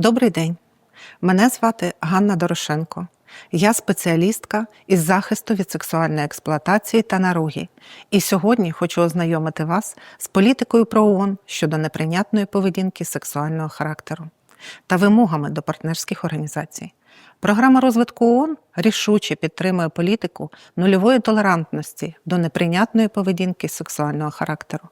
Добрий день. Мене звати Ганна Дорошенко. Я спеціалістка із захисту від сексуальної експлуатації та наруги. І сьогодні хочу ознайомити вас з політикою про ООН щодо неприйнятної поведінки сексуального характеру та вимогами до партнерських організацій. Програма розвитку ООН рішуче підтримує політику нульової толерантності до неприйнятної поведінки сексуального характеру.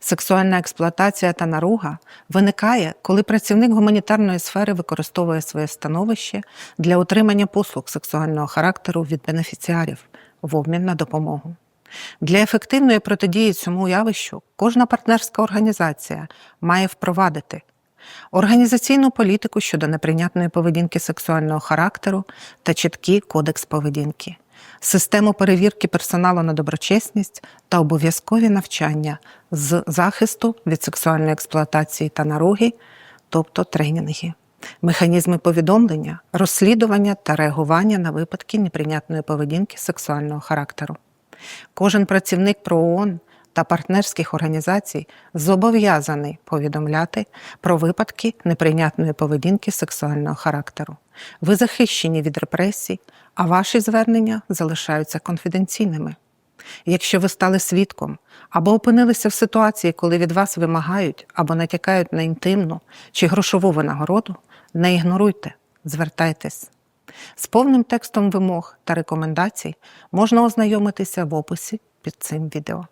Сексуальна експлуатація та наруга виникає, коли працівник гуманітарної сфери використовує своє становище для отримання послуг сексуального характеру від бенефіціарів в обмін на допомогу. Для ефективної протидії цьому явищу кожна партнерська організація має впровадити організаційну політику щодо неприйнятної поведінки сексуального характеру та чіткий кодекс поведінки, систему перевірки персоналу на доброчесність та обов'язкові навчання з захисту від сексуальної експлуатації та наруги, тобто тренінги. Механізми повідомлення, розслідування та реагування на випадки неприйнятної поведінки сексуального характеру. Кожен працівник про ООН та партнерських організацій зобов'язаний повідомляти про випадки неприйнятної поведінки сексуального характеру. Ви захищені від репресій, а ваші звернення залишаються конфіденційними. Якщо ви стали свідком або опинилися в ситуації, коли від вас вимагають або натякають на інтимну чи грошову винагороду, не ігноруйте, звертайтесь. З повним текстом вимог та рекомендацій можна ознайомитися в описі під цим відео.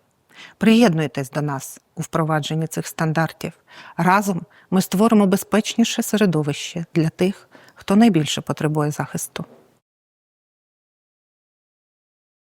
Приєднуйтесь до нас у впровадженні цих стандартів. Разом ми створимо безпечніше середовище для тих, хто найбільше потребує захисту.